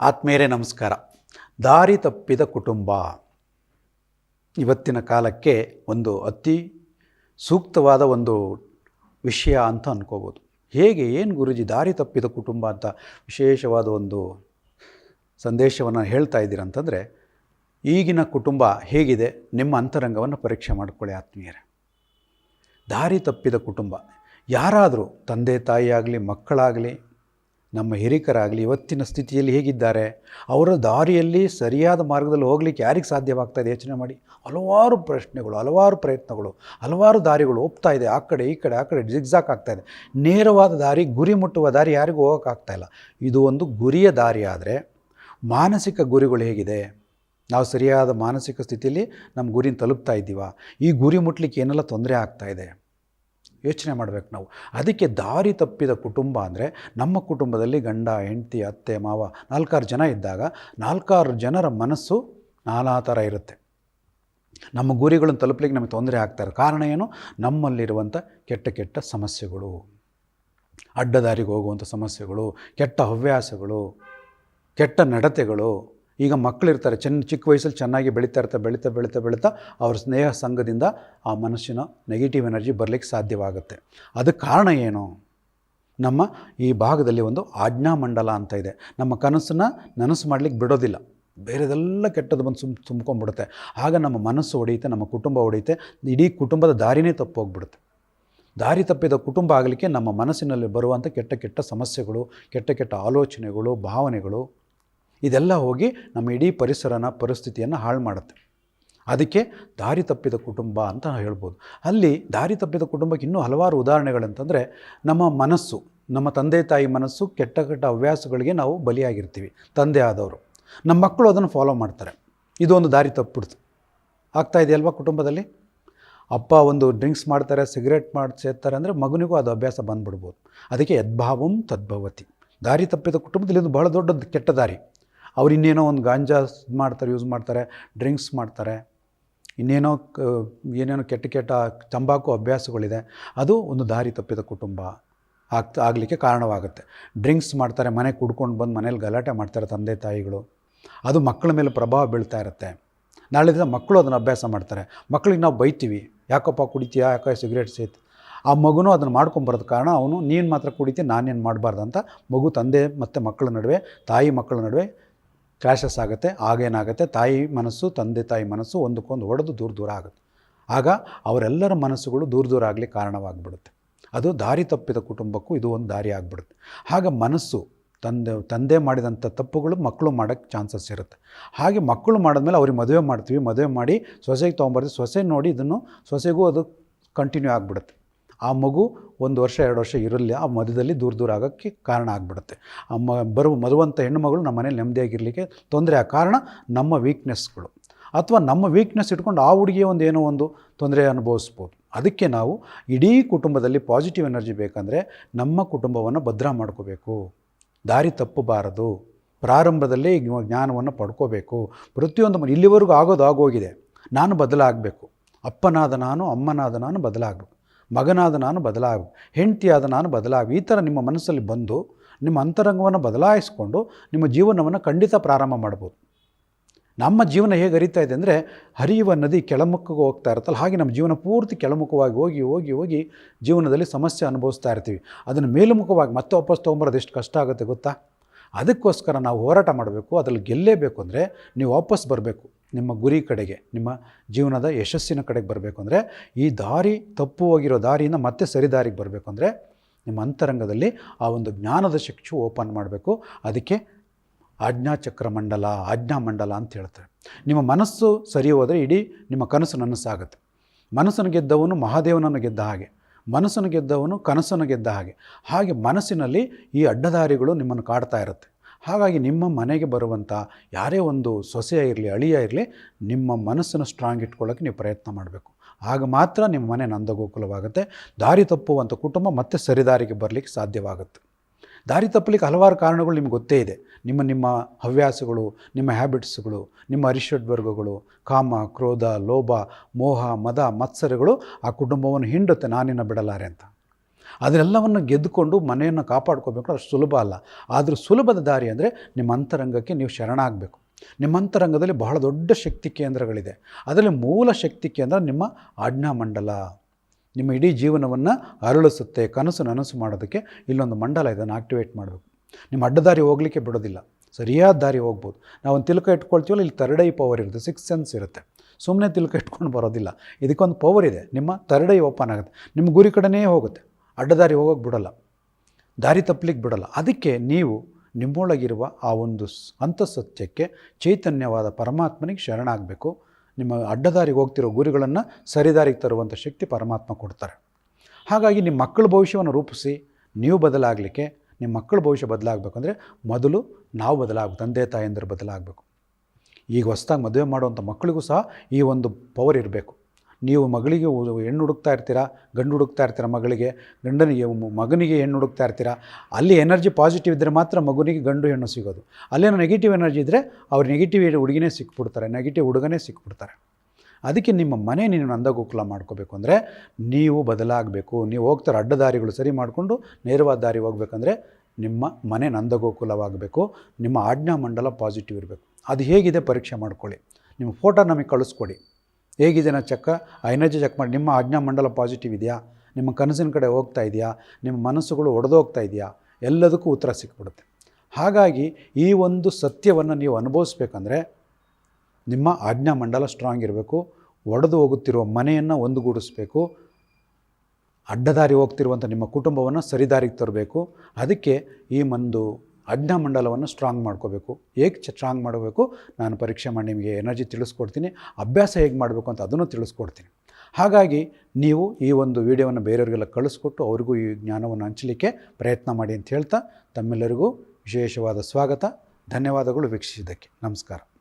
ಆತ್ಮೀಯರೇ, ನಮಸ್ಕಾರ. ದಾರಿ ತಪ್ಪಿದ ಕುಟುಂಬ. ಇವತ್ತಿನ ಕಾಲಕ್ಕೆ ಒಂದು ಅತಿ ಸೂಕ್ತವಾದ ಒಂದು ವಿಷಯ ಅಂತ ಅನ್ಕೋಬೋದು. ಹೇಗೆ, ಏನು ಗುರುಜಿ ದಾರಿ ತಪ್ಪಿದ ಕುಟುಂಬ ಅಂತ ವಿಶೇಷವಾದ ಒಂದು ಸಂದೇಶವನ್ನು ಹೇಳ್ತಾ ಇದ್ದೀರ ಅಂತಂದರೆ, ಈಗಿನ ಕುಟುಂಬ ಹೇಗಿದೆ, ನಿಮ್ಮ ಅಂತರಂಗವನ್ನು ಪರೀಕ್ಷೆ ಮಾಡಿಕೊಳ್ಳಿ ಆತ್ಮೀಯರೇ. ದಾರಿ ತಪ್ಪಿದ ಕುಟುಂಬ. ಯಾರಾದರೂ ತಂದೆ ತಾಯಿಯಾಗಲಿ, ಮಕ್ಕಳಾಗಲಿ ನಮ್ಮ ಹಿರಿಕರಾಗಲಿ ಇವತ್ತಿನ ಸ್ಥಿತಿಯಲ್ಲಿ ಹೇಗಿದ್ದಾರೆ, ಅವರ ದಾರಿಯಲ್ಲಿ ಸರಿಯಾದ ಮಾರ್ಗದಲ್ಲಿ ಹೋಗ್ಲಿಕ್ಕೆ ಯಾರಿಗೆ ಸಾಧ್ಯವಾಗ್ತಾಯಿದೆ ಯೋಚನೆ ಮಾಡಿ. ಹಲವಾರು ಪ್ರಶ್ನೆಗಳು, ಹಲವಾರು ಪ್ರಯತ್ನಗಳು, ಹಲವಾರು ದಾರಿಗಳು ಹೋಗ್ತಾ ಇದೆ. ಆ ಕಡೆ, ಈ ಕಡೆ, ಆ ಕಡೆ ಜಿಗ್ಜಾಕ್ ಇದೆ. ನೇರವಾದ ದಾರಿ, ಗುರಿ ಮುಟ್ಟುವ ದಾರಿ ಯಾರಿಗೂ ಹೋಗೋಕ್ಕಾಗ್ತಾ ಇಲ್ಲ. ಇದು ಒಂದು ಗುರಿಯ ದಾರಿ ಆದರೆ ಮಾನಸಿಕ ಗುರಿಗಳು ಹೇಗಿದೆ? ನಾವು ಸರಿಯಾದ ಮಾನಸಿಕ ಸ್ಥಿತಿಯಲ್ಲಿ ನಮ್ಮ ಗುರಿನ ತಲುಪ್ತಾ ಇದ್ದೀವ? ಈ ಗುರಿ ಮುಟ್ಲಿಕ್ಕೆ ಏನೆಲ್ಲ ತೊಂದರೆ ಆಗ್ತಾ ಇದೆ? ಯೋಚನೆ ಮಾಡಬೇಕು ನಾವು. ಅದಕ್ಕೆ ದಾರಿ ತಪ್ಪಿದ ಕುಟುಂಬ ಅಂದರೆ ನಮ್ಮ ಕುಟುಂಬದಲ್ಲಿ ಗಂಡ, ಹೆಂಡತಿ, ಅತ್ತೆ, ಮಾವ ನಾಲ್ಕಾರು ಜನ ಇದ್ದಾಗ ನಾಲ್ಕಾರು ಜನರ ಮನಸ್ಸು ನಾನಾ ಥರ ಇರುತ್ತೆ. ನಮ್ಮ ಗುರಿಗಳನ್ನು ತಲುಪಲಿಕ್ಕೆ ನಮಗೆ ತೊಂದರೆ ಆಗ್ತಾರೆ ಕಾರಣ ಏನು? ನಮ್ಮಲ್ಲಿರುವಂಥ ಕೆಟ್ಟ ಕೆಟ್ಟ ಸಮಸ್ಯೆಗಳು. ಅಡ್ಡದಾರಿಗೆ ಹೋಗುವಂಥ ಸಮಸ್ಯೆಗಳು, ಕೆಟ್ಟ ಹವ್ಯಾಸಗಳು, ಕೆಟ್ಟ ನಡತೆಗಳು. ಈಗ ಮಕ್ಕಳಿರ್ತಾರೆ ಚೆನ್ನ ಚಿಕ್ಕ ವಯಸ್ಸಲ್ಲಿ ಚೆನ್ನಾಗಿ ಬೆಳೀತಾ ಇರ್ತಾರೆ, ಬೆಳೀತಾ ಬೆಳೀತಾ ಬೆಳೀತಾ ಅವ್ರ ಸ್ನೇಹ ಸಂಘದಿಂದ ಆ ಮನಸ್ಸಿನ ನೆಗೆಟಿವ್ ಎನರ್ಜಿ ಬರಲಿಕ್ಕೆ ಸಾಧ್ಯವಾಗುತ್ತೆ. ಅದಕ್ಕೆ ಕಾರಣ ಏನು? ನಮ್ಮ ಈ ಭಾಗದಲ್ಲಿ ಒಂದು ಆಜ್ಞಾ ಮಂಡಲ ಅಂತ ಇದೆ. ನಮ್ಮ ಕನಸನ್ನು ನನಸು ಮಾಡಲಿಕ್ಕೆ ಬಿಡೋದಿಲ್ಲ. ಬೇರೆದೆಲ್ಲ ಕೆಟ್ಟದ್ದು ಬಂದು ಸುಮ್, ತುಂಬ್ಕೊಂಡ್ಬಿಡುತ್ತೆ. ಆಗ ನಮ್ಮ ಮನಸ್ಸು ಹೊಡೆಯುತ್ತೆ ನಮ್ಮ ಕುಟುಂಬ ಹೊಡೆಯುತ್ತೆ ಇಡೀ ಕುಟುಂಬದ ದಾರಿನೇ ತಪ್ಪೋಗ್ಬಿಡುತ್ತೆ. ದಾರಿ ತಪ್ಪಿದ ಕುಟುಂಬ ಆಗಲಿಕ್ಕೆ ನಮ್ಮ ಮನಸ್ಸಿನಲ್ಲಿ ಬರುವಂಥ ಕೆಟ್ಟ ಕೆಟ್ಟ ಸಮಸ್ಯೆಗಳು, ಕೆಟ್ಟ ಕೆಟ್ಟ ಆಲೋಚನೆಗಳು, ಭಾವನೆಗಳು ಇದೆಲ್ಲ ಹೋಗಿ ನಮ್ಮ ಇಡೀ ಪರಿಸರನ, ಪರಿಸ್ಥಿತಿಯನ್ನು ಹಾಳು ಮಾಡುತ್ತೆ. ಅದಕ್ಕೆ ದಾರಿ ತಪ್ಪಿದ ಕುಟುಂಬ ಅಂತ ಹೇಳ್ಬೋದು. ಅಲ್ಲಿ ದಾರಿ ತಪ್ಪಿದ ಕುಟುಂಬಕ್ಕೆ ಇನ್ನೂ ಹಲವಾರು ಉದಾಹರಣೆಗಳಂತಂದರೆ ನಮ್ಮ ಮನಸ್ಸು, ನಮ್ಮ ತಂದೆ ತಾಯಿ ಮನಸ್ಸು ಕೆಟ್ಟ ಕೆಟ್ಟ ಹವ್ಯಾಸಗಳಿಗೆ ನಾವು ಬಲಿಯಾಗಿರ್ತೀವಿ, ತಂದೆ ಆದವರು. ನಮ್ಮ ಮಕ್ಕಳು ಅದನ್ನು ಫಾಲೋ ಮಾಡ್ತಾರೆ. ಇದು ಒಂದು ದಾರಿ ತಪ್ಪಿಡ್ತು ಆಗ್ತಾ ಇದೆಯಲ್ವಾ ಕುಟುಂಬದಲ್ಲಿ? ಅಪ್ಪ ಒಂದು ಡ್ರಿಂಕ್ಸ್ ಮಾಡ್ತಾರೆ, ಸಿಗರೇಟ್ ಮಾಡಿ ಸೇರ್ತಾರೆ ಅಂದರೆ ಮಗನಿಗೂ ಅದು ಅಭ್ಯಾಸ ಬಂದ್ಬಿಡ್ಬೋದು. ಅದಕ್ಕೆ ಯದ್ಭಾವಂ ತದ್ಭವತಿ. ದಾರಿ ತಪ್ಪಿದ ಕುಟುಂಬದಲ್ಲಿ ಒಂದು ಬಹಳ ದೊಡ್ಡ ಕೆಟ್ಟ ದಾರಿ. ಅವ್ರು ಇನ್ನೇನೋ ಒಂದು ಗಾಂಜಾ ಮಾಡ್ತಾರೆ ಯೂಸ್ ಮಾಡ್ತಾರೆ ಡ್ರಿಂಕ್ಸ್ ಮಾಡ್ತಾರೆ. ಇನ್ನೇನೋ ಏನೇನೋ ಕೆಟ್ಟ ಕೆಟ್ಟ ತಂಬಾಕು ಅಭ್ಯಾಸಗಳಿದೆ, ಅದು ಒಂದು ದಾರಿ ತಪ್ಪಿದ ಕುಟುಂಬ ಆಗ್ತಾ, ಆಗಲಿಕ್ಕೆ ಕಾರಣವಾಗುತ್ತೆ. ಡ್ರಿಂಕ್ಸ್ ಮಾಡ್ತಾರೆ, ಮನೆ ಕುಡ್ಕೊಂಡು ಬಂದು ಮನೇಲಿ ಗಲಾಟೆ ಮಾಡ್ತಾರೆ ತಂದೆ, ತಾಯಿಗಳು. ಅದು ಮಕ್ಕಳ ಮೇಲೆ ಪ್ರಭಾವ ಬೀಳ್ತಾ ಇರುತ್ತೆ. ನಾಳೆ ದಿನ ಮಕ್ಕಳು ಅದನ್ನು ಅಭ್ಯಾಸ ಮಾಡ್ತಾರೆ. ಮಕ್ಕಳಿಗೆ ನಾವು ಬೈತೀವಿ, ಯಾಕಪ್ಪ ಕುಡಿತೀಯಾ? ಯಾಕೆ ಸಿಗರೇಟ್ ಸೇತ್? ಆ ಮಗುನೂ ಅದನ್ನು ಮಾಡ್ಕೊಂಬರೋದ ಕಾರಣ ಅವನು, ನೀನು ಮಾತ್ರ ಕುಡಿತೀಯ ನಾನೇನು ಮಾಡಬಾರ್ದು? ಅಂತ ಮಗು, ತಂದೆ ಮತ್ತು ಮಕ್ಕಳ ನಡುವೆ, ತಾಯಿ ಮಕ್ಕಳ ನಡುವೆ ಕ್ಲಾಶಸ್ ಆಗುತ್ತೆ ಆಗೇನಾಗುತ್ತೆ ತಾಯಿ ಮನಸ್ಸು, ತಂದೆ ತಾಯಿ ಮನಸ್ಸು ಒಂದಕ್ಕೊಂದು ಹೊಡೆದು ದೂರ ದೂರ ಆಗುತ್ತೆ. ಆಗ ಅವರೆಲ್ಲರ ಮನಸ್ಸುಗಳು ದೂರ ದೂರ ಆಗಲಿ ಕಾರಣವಾಗಿಬಿಡುತ್ತೆ. ಅದು ದಾರಿ ತಪ್ಪಿದ ಕುಟುಂಬಕ್ಕೂ ಇದು ಒಂದು ದಾರಿ ಆಗಿಬಿಡುತ್ತೆ. ಆಗ ಮನಸ್ಸು, ತಂದೆ ತಂದೆ ಮಾಡಿದಂಥ ತಪ್ಪುಗಳು ಮಕ್ಕಳು ಮಾಡೋಕ್ಕೆ ಚಾನ್ಸಸ್ ಇರುತ್ತೆ. ಹಾಗೆ ಮಕ್ಕಳು ಮಾಡಿದ್ಮೇಲೆ ಅವ್ರಿಗೆ ಮದುವೆ ಮಾಡ್ತೀವಿ, ಮದುವೆ ಮಾಡಿ ಸೊಸೆಗೆ ತೊಗೊಂಬರ್ತೀವಿ, ಸೊಸೆ ನೋಡಿ ಇದನ್ನು, ಸೊಸೆಗೂ ಅದು ಕಂಟಿನ್ಯೂ ಆಗಿಬಿಡುತ್ತೆ. ಆ ಮಗು ಒಂದು ವರ್ಷ, ಎರಡು ವರ್ಷ ಇರಲಿ, ಆ ಮಧ್ಯದಲ್ಲಿ ದೂರ ದೂರ ಆಗೋಕ್ಕೆ ಕಾರಣ ಆಗಿಬಿಡುತ್ತೆ. ಆ ಮ, ಬರುವ ಮದುವಂಥ ಹೆಣ್ಣುಮಗಳು ನಮ್ಮ ಮನೇಲಿ ನೆಮ್ಮದಿಯಾಗಿರಲಿಕ್ಕೆ ತೊಂದರೆ ಆ ಕಾರಣ ನಮ್ಮ ವೀಕ್ನೆಸ್ಗಳು ಅಥವಾ ನಮ್ಮ ವೀಕ್ನೆಸ್ ಇಟ್ಕೊಂಡು ಆ ಹುಡುಗಿಯ ಒಂದು ಏನೋ ಒಂದು ತೊಂದರೆ ಅನುಭವಿಸ್ಬೋದು. ಅದಕ್ಕೆ ನಾವು ಇಡೀ ಕುಟುಂಬದಲ್ಲಿ ಪಾಸಿಟಿವ್ ಎನರ್ಜಿ ಬೇಕಂದರೆ ನಮ್ಮ ಕುಟುಂಬವನ್ನು ಭದ್ರ ಮಾಡ್ಕೋಬೇಕು. ದಾರಿ ತಪ್ಪಬಾರದು. ಪ್ರಾರಂಭದಲ್ಲೇ ಜ್ಞಾನವನ್ನು ಪಡ್ಕೋಬೇಕು. ಪ್ರತಿಯೊಂದು ಇಲ್ಲಿವರೆಗೂ ಆಗೋದು ಆಗೋಗಿದೆ. ನಾನು ಬದಲಾಗಬೇಕು. ಅಪ್ಪನಾದ ನಾನು, ಅಮ್ಮನಾದ ನಾನು ಬದಲಾಗಬೇಕು. ಮಗನಾದ ನಾನು ಬದಲಾಗಬೇಕು ಹೆಂಡತಿಯಾದ ನಾನು ಬದಲಾಗ, ಈ ಥರ ನಿಮ್ಮ ಮನಸ್ಸಲ್ಲಿ ಬಂದು, ನಿಮ್ಮ ಅಂತರಂಗವನ್ನು ಬದಲಾಯಿಸಿಕೊಂಡು, ನಿಮ್ಮ ಜೀವನವನ್ನು ಖಂಡಿತ ಪ್ರಾರಂಭ ಮಾಡ್ಬೋದು. ನಮ್ಮ ಜೀವನ ಹೇಗೆ ಹರಿತಾ ಇದೆ ಅಂದರೆ, ಹರಿಯುವ ನದಿ ಕೆಳಮುಖಕ್ಕೆ ಹೋಗ್ತಾ ಇರುತ್ತಲ್ಲ, ಹಾಗೆ ನಮ್ಮ ಜೀವನ ಪೂರ್ತಿ ಕೆಳಮುಖವಾಗಿ ಹೋಗಿ ಹೋಗಿ ಹೋಗಿ ಜೀವನದಲ್ಲಿ ಸಮಸ್ಯೆ ಅನುಭವಿಸ್ತಾ ಇರ್ತೀವಿ. ಅದನ್ನು ಮೇಲುಮುಖವಾಗಿ ಮತ್ತೆ ವಾಪಸ್ ತೊಗೊಂಬರೋದು ಎಷ್ಟು ಕಷ್ಟ ಆಗುತ್ತೆ ಗೊತ್ತಾ? ಅದಕ್ಕೋಸ್ಕರ ನಾವು ಹೋರಾಟ ಮಾಡಬೇಕು, ಅದರಲ್ಲಿ ಗೆಲ್ಲೇಬೇಕು ಅಂದರೆ, ನೀವು ವಾಪಸ್ ಬರಬೇಕು. ನಿಮ್ಮ ಗುರಿ ಕಡೆಗೆ, ನಿಮ್ಮ ಜೀವನದ ಯಶಸ್ಸಿನ ಕಡೆಗೆ ಬರಬೇಕು ಅಂದರೆ, ಈ ದಾರಿ ತಪ್ಪು ಹೋಗಿರೋ ದಾರಿಯಿಂದ ಮತ್ತೆ ಸರಿ ದಾರಿಗೆ ಬರಬೇಕು ಅಂದರೆ, ನಿಮ್ಮ ಅಂತರಂಗದಲ್ಲಿ ಆ ಒಂದು ಜ್ಞಾನದ ಶಿಕ್ಷು ಓಪನ್ ಮಾಡಬೇಕು. ಅದಕ್ಕೆ ಆಜ್ಞಾಚಕ್ರ ಮಂಡಲ, ಆಜ್ಞಾ ಮಂಡಲ ಅಂತ ಹೇಳ್ತಾರೆ. ನಿಮ್ಮ ಮನಸ್ಸು ಸರಿ ಹೋದರೆ ಇಡೀ ನಿಮ್ಮ ಕನಸು ನನಸಾಗುತ್ತೆ. ಮನಸ್ಸನ್ನು ಗೆದ್ದವನು ಮಹಾದೇವನನ್ನು ಗೆದ್ದ ಹಾಗೆ, ಮನಸ್ಸನ್ನು ಗೆದ್ದವನು ಕನಸನ್ನು ಗೆದ್ದ ಹಾಗೆ ಹಾಗೆ ಮನಸ್ಸಿನಲ್ಲಿ ಈ ಅಡ್ಡದಾರಿಗಳು ನಿಮ್ಮನ್ನು ಕಾಡ್ತಾ ಇರುತ್ತೆ. ಹಾಗಾಗಿ ನಿಮ್ಮ ಮನೆಗೆ ಬರುವಂಥ ಯಾರೇ ಒಂದು ಸೊಸೆಯ ಇರಲಿ, ಅಳಿಯ ಇರಲಿ, ನಿಮ್ಮ ಮನಸ್ಸನ್ನು ಸ್ಟ್ರಾಂಗ್ ಇಟ್ಕೊಳ್ಳೋಕ್ಕೆ ನೀವು ಪ್ರಯತ್ನ ಮಾಡಬೇಕು. ಆಗ ಮಾತ್ರ ನಿಮ್ಮ ಮನೆ ನಂದಗೋಕುಲವಾಗುತ್ತೆ. ದಾರಿ ತಪ್ಪುವಂಥ ಕುಟುಂಬ ಮತ್ತೆ ಸರಿದಾರಿಗೆ ಬರಲಿಕ್ಕೆ ಸಾಧ್ಯವಾಗುತ್ತೆ. ದಾರಿ ತಪ್ಪಲಿಕ್ಕೆ ಹಲವಾರು ಕಾರಣಗಳು ನಿಮ್ಗೆ ಗೊತ್ತೇ ಇದೆ. ನಿಮ್ಮ ನಿಮ್ಮ ಹವ್ಯಾಸಗಳು, ನಿಮ್ಮ ಹ್ಯಾಬಿಟ್ಸ್ಗಳು ನಿಮ್ಮ ಅರಿಷಡ್ವರ್ಗಗಳು ಕಾಮ, ಕ್ರೋಧ, ಲೋಭ, ಮೋಹ, ಮದ, ಮತ್ಸರಗಳು ಆ ಕುಟುಂಬವನ್ನು ಹಿಂಡುತ್ತೆ, ನಾನಿನ್ನ ಬಿಡಲಾರೆ ಅಂತ. ಅದನ್ನೆಲ್ಲವನ್ನು ಗೆದ್ದುಕೊಂಡು ಮನೆಯನ್ನು ಕಾಪಾಡ್ಕೋಬೇಕು ಅಷ್ಟು ಸುಲಭ ಅಲ್ಲ. ಆದರೂ ಸುಲಭದ ದಾರಿ ಅಂದರೆ ನಿಮ್ಮ ಅಂತರಂಗಕ್ಕೆ ನೀವು ಶರಣಾಗಬೇಕು. ನಿಮ್ಮ ಅಂತರಂಗದಲ್ಲಿ ಬಹಳ ದೊಡ್ಡ ಶಕ್ತಿ ಕೇಂದ್ರಗಳಿದೆ. ಅದರಲ್ಲಿ ಮೂಲ ಶಕ್ತಿ ಕೇಂದ್ರ ನಿಮ್ಮ ಆಜ್ಞಾಮಂಡಲ. ನಿಮ್ಮ ಇಡೀ ಜೀವನವನ್ನು ಅರಳಿಸುತ್ತೆ, ಕನಸು ನನಸು ಮಾಡೋದಕ್ಕೆ ಇಲ್ಲೊಂದು ಮಂಡಲ ಇದನ್ನು ಆಕ್ಟಿವೇಟ್ ಮಾಡಬೇಕು. ನಿಮ್ಮ ಅಡ್ಡದಾರಿ ಹೋಗಲಿಕ್ಕೆ ಬಿಡೋದಿಲ್ಲ. ಸರಿಯಾದ ದಾರಿ ಹೋಗ್ಬೋದು. ನಾವು ತಿಲಕ ಇಟ್ಕೊಳ್ತೀವಲ್ಲ, ಇಲ್ಲಿ ತರಡೈ ಪವರ್ ಇರುತ್ತೆ ಸಿಕ್ಸ್ ಸೆನ್ಸ್ ಇರುತ್ತೆ. ಸುಮ್ಮನೆ ತಿಲಕ ಇಟ್ಕೊಂಡು ಬರೋದಿಲ್ಲ. ಇದಕ್ಕೊಂದು ಪವರ್ ಇದೆ. ನಿಮ್ಮ ತರ್ಡೈ ಓಪನ್ ಆಗುತ್ತೆ. ನಿಮ್ಮ ಗುರಿ ಕಡೆನೇ ಹೋಗುತ್ತೆ. ಅಡ್ಡದಾರಿ ಹೋಗೋಕ್ಕೆ ಬಿಡೋಲ್ಲ. ದಾರಿ ತಪ್ಪಲಿಕ್ಕೆ ಬಿಡೋಲ್ಲ. ಅದಕ್ಕೆ ನೀವು ನಿಮ್ಮೊಳಗಿರುವ ಆ ಒಂದು ಅಂತಸತ್ಯಕ್ಕೆ ಚೈತನ್ಯವಾದ ಪರಮಾತ್ಮನಿಗೆ ಶರಣಾಗಬೇಕು. ನಿಮ್ಮ ಅಡ್ಡದಾರಿಗೆ ಹೋಗ್ತಿರೋ ಗುರಿಗಳನ್ನು ಸರಿದಾರಿಗೆ ತರುವಂಥ ಶಕ್ತಿ ಪರಮಾತ್ಮ ಕೊಡ್ತಾರೆ. ಹಾಗಾಗಿ ನಿಮ್ಮ ಮಕ್ಕಳ ಭವಿಷ್ಯವನ್ನು ರೂಪಿಸಿ, ನೀವು ಬದಲಾಗಲಿಕ್ಕೆ, ನಿಮ್ಮ ಮಕ್ಕಳ ಭವಿಷ್ಯ ಬದಲಾಗಬೇಕಂದ್ರೆ ಮೊದಲು ನಾವು ಬದಲಾಗಬೇಕು ತಂದೆ ತಾಯಂದಿರು ಬದಲಾಗಬೇಕು. ಈಗ ಹೊಸ್ದಾಗಿ ಮದುವೆ ಮಾಡುವಂಥ ಮಕ್ಕಳಿಗೂ ಸಹ ಈ ಒಂದು ಪವರ್ ಇರಬೇಕು. ನೀವು ಮಗಳಿಗೆ ಹೆಣ್ಣು ಹುಡುಕ್ತಾ ಇರ್ತೀರಾ? ಗಂಡು ಹುಡುಕ್ತಾ ಇರ್ತೀರಾ ಮಗಳಿಗೆ? ಗಂಡನಿಗೆ, ಮಗನಿಗೆ ಹೆಣ್ಣು ಹುಡುಕ್ತಾ ಇರ್ತೀರಾ? ಅಲ್ಲಿ ಎನರ್ಜಿ ಪಾಸಿಟಿವ್ ಇದ್ದರೆ ಮಾತ್ರ ಮಗುನಿಗೆ ಗಂಡು ಹೆಣ್ಣು ಸಿಗೋದು. ಅಲ್ಲೇನೋ ನೆಗೆಟಿವ್ ಎನರ್ಜಿ ಇದ್ದರೆ ಅವ್ರು ನೆಗೆಟಿವ್ ಹುಡುಗಿನೇ ಸಿಕ್ಬಿಡ್ತಾರೆ ನೆಗೆಟಿವ್ ಹುಡುಗನೇ ಸಿಕ್ಬಿಡ್ತಾರೆ. ಅದಕ್ಕೆ ನಿಮ್ಮ ಮನೆ ನೀನು ನಂದಗೋಕುಲ ಮಾಡ್ಕೋಬೇಕು ಅಂದರೆ ನೀವು ಬದಲಾಗಬೇಕು. ನೀವು ಹೋಗ್ತಾರೆ ಅಡ್ಡದಾರಿಗಳು ಸರಿ ಮಾಡಿಕೊಂಡು ನೇರವಾದ ದಾರಿ ಹೋಗ್ಬೇಕಂದ್ರೆ ನಿಮ್ಮ ಮನೆ ನಂದಗೋಕುಲವಾಗಬೇಕು. ನಿಮ್ಮ ಆಜ್ಞಾ ಮಂಡಲ ಪಾಸಿಟಿವ್ ಇರಬೇಕು. ಅದು ಹೇಗಿದೆ ಪರೀಕ್ಷೆ ಮಾಡ್ಕೊಳ್ಳಿ. ನಿಮ್ಮ ಫೋಟೋ ನಮಗೆ ಕಳಿಸ್ಕೊಡಿ. ಹೇಗಿದೆ ನಾ ಚೆಕ್ ಆ ಎನರ್ಜಿ ಚೆಕ್ ಮಾಡಿ, ನಿಮ್ಮ ಆಜ್ಞಾ ಮಂಡಲ ಪಾಸಿಟಿವ್ ಇದೆಯಾ? ನಿಮ್ಮ ಕನಸಿನ ಕಡೆ ಹೋಗ್ತಾ ಇದೆಯಾ? ನಿಮ್ಮ ಮನಸ್ಸುಗಳು ಒಡೆದೋಗ್ತಾ ಇದೆಯಾ? ಎಲ್ಲದಕ್ಕೂ ಉತ್ತರ ಸಿಕ್ಬಿಡುತ್ತೆ. ಹಾಗಾಗಿ ಈ ಒಂದು ಸತ್ಯವನ್ನು ನೀವು ಅನುಭವಿಸ್ಬೇಕಂದ್ರೆ ನಿಮ್ಮ ಆಜ್ಞಾ ಮಂಡಲ ಸ್ಟ್ರಾಂಗ್ ಇರಬೇಕು, ಒಡೆದು ಹೋಗುತ್ತಿರುವ ಮನೆಯನ್ನು ಒಂದುಗೂಡಿಸ್ಬೇಕು, ಅಡ್ಡದಾರಿ ಹೋಗ್ತಿರುವಂಥ ನಿಮ್ಮ ಕುಟುಂಬವನ್ನು ಸರಿದಾರಿಗೆ ತರಬೇಕು. ಅದಕ್ಕೆ ಈ ಒಂದು ಮಂಡಲವನ್ನು ಸ್ಟ್ರಾಂಗ್ ಮಾಡ್ಕೋಬೇಕು. ಹೇಗೆ ಸ್ಟ್ರಾಂಗ್ ಮಾಡಬೇಕು ನಾನು ಪರೀಕ್ಷೆ ಮಾಡಿ ನಿಮಗೆ ಎನರ್ಜಿ ತಿಳಿಸ್ಕೊಡ್ತೀನಿ. ಅಭ್ಯಾಸ ಹೇಗೆ ಮಾಡಬೇಕು ಅಂತ ಅದನ್ನು ತಿಳಿಸ್ಕೊಡ್ತೀನಿ. ಹಾಗಾಗಿ ನೀವು ಈ ಒಂದು ವಿಡಿಯೋವನ್ನು ಬೇರೆಯವರಿಗೆಲ್ಲ ಕಳಿಸ್ಕೊಟ್ಟು ಅವರಿಗೂ ಈ ಜ್ಞಾನವನ್ನು ಹಂಚಲಿಕ್ಕೆ ಪ್ರಯತ್ನ ಮಾಡಿ ಅಂತ ಹೇಳ್ತಾ ತಮ್ಮೆಲ್ಲರಿಗೂ ವಿಶೇಷವಾದ ಸ್ವಾಗತ. ಧನ್ಯವಾದಗಳು ವೀಕ್ಷಿಸಿದ್ದಕ್ಕೆ. ನಮಸ್ಕಾರ.